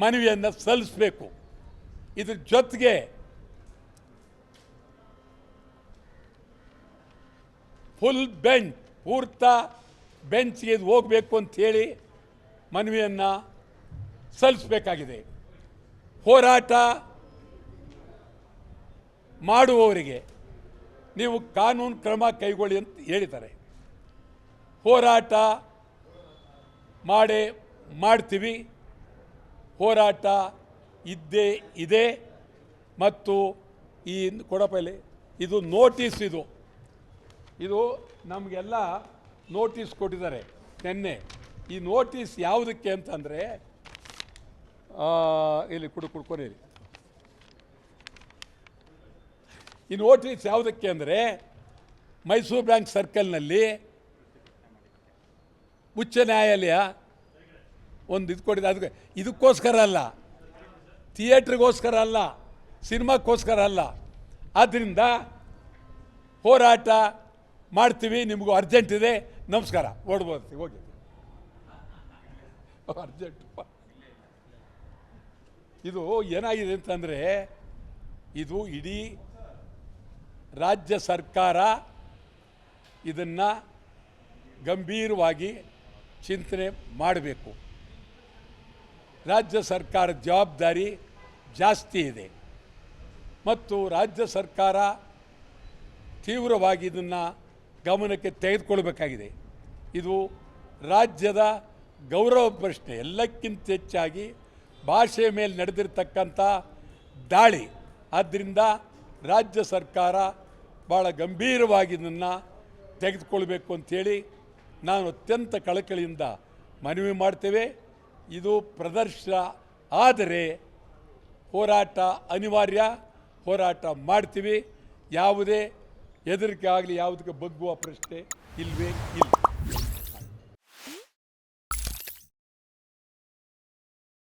ಮನವಿಯನ್ನು ಸಲ್ಲಿಸಬೇಕು. ಇದ್ರ ಜೊತೆಗೆ ಫುಲ್ ಬೆಂಚ್ ಪೂರ್ತ ಬೆಂಚ್ಗೆ ಇದು ಹೋಗಬೇಕು ಅಂಥೇಳಿ ಮನವಿಯನ್ನು ಸಲ್ಲಿಸಬೇಕಾಗಿದೆ. ಹೋರಾಟ ಮಾಡುವವರಿಗೆ ನೀವು ಕಾನೂನು ಕ್ರಮ ಕೈಗೊಳ್ಳಿ ಅಂತ ಹೇಳಿದ್ದಾರೆ. ಹೋರಾಟ ಮಾಡೇ ಮಾಡ್ತೀವಿ. ಹೋರಾಟ ಇದ್ದೇ ಇದೆ ಮತ್ತು ಈ ಕೊಡಪಲ್ಲಿ ಇದು ನೋಟಿಸ್ ಇದು. ಇದು ನಮಗೆಲ್ಲ ನೋಟಿಸ್ ಕೊಟ್ಟಿದ್ದಾರೆ ನಿನ್ನೆ. ಈ ನೋಟಿಸ್ ಯಾವುದಕ್ಕೆ ಅಂತಂದರೆ ಇಲ್ಲಿ ಕುಡು ಕುಡ್ಕೊಂಡಿರಿ ಈ ನೋಟಿಸ್ ಯಾವುದಕ್ಕೆ ಅಂದರೆ, ಮೈಸೂರು ಬ್ಯಾಂಕ್ ಸರ್ಕಲ್ನಲ್ಲಿ ಉಚ್ಚ ನ್ಯಾಯಾಲಯ ಒಂದು ಇದು ಕೊಟ್ಟಿದೆ ಅದಕ್ಕೆ ಇದಕ್ಕೋಸ್ಕರ ಅಲ್ಲ. ಥಿಯೇಟ್ರಿಗೋಸ್ಕರ ಅಲ್ಲ. ಸಿನಿಮಾಕ್ಕೋಸ್ಕರ ಅಲ್ಲ. ಆದ್ದರಿಂದ ಹೋರಾಟ ಮಾಡ್ತೀವಿ, ನಿಮಗೂ ಅರ್ಜೆಂಟ್ ಇದೆ. ನಮಸ್ಕಾರ. ಓಡ್ಬೋದು. ಹೋಗಿ. ಅರ್ಜೆಂಟ್. ಇದು ಏನಾಗಿದೆ ಅಂತಂದರೆ, ಇದು ಇಡೀ ರಾಜ್ಯ ಸರ್ಕಾರ ಇದನ್ನು ಗಂಭೀರವಾಗಿ ಚಿಂತನೆ ಮಾಡಬೇಕು. ರಾಜ್ಯ ಸರ್ಕಾರ ಜವಾಬ್ದಾರಿ ಜಾಸ್ತಿ ಇದೆ. ಮತ್ತು ರಾಜ್ಯ ಸರ್ಕಾರ ತೀವ್ರವಾಗಿ ಇದನ್ನು ಗಮನಕ್ಕೆ ತೆಗೆದುಕೊಳ್ಬೇಕಾಗಿದೆ. ಇದು ರಾಜ್ಯದ ಗೌರವ ಪ್ರಶ್ನೆ, ಎಲ್ಲಕ್ಕಿಂತ ಹೆಚ್ಚಾಗಿ ಭಾಷೆಯ ಮೇಲೆ ನಡೆದಿರ್ತಕ್ಕಂಥ ದಾಳಿ. ಆದ್ದರಿಂದ ರಾಜ್ಯ ಸರ್ಕಾರ ಭಾಳ ಗಂಭೀರವಾಗಿ ಇದನ್ನು ತೆಗೆದುಕೊಳ್ಬೇಕು ಅಂಥೇಳಿ ನಾನು ಅತ್ಯಂತ ಕಳಕಳಿಯಿಂದ ಮನವಿ ಮಾಡ್ತೇವೆ. ಇದು ಪ್ರದರ್ಶನ ಆದರೆ ಹೋರಾಟ ಅನಿವಾರ್ಯ. ಹೋರಾಟ ಮಾಡ್ತೀವಿ. ಯಾವುದೇ ಹೆದರಿಕೆ ಆಗಲಿ, ಯಾವುದಕ್ಕೆ ಬಗ್ಗುವ ಪ್ರಶ್ನೆ ಇಲ್ವೇ ಇಲ್ಲ.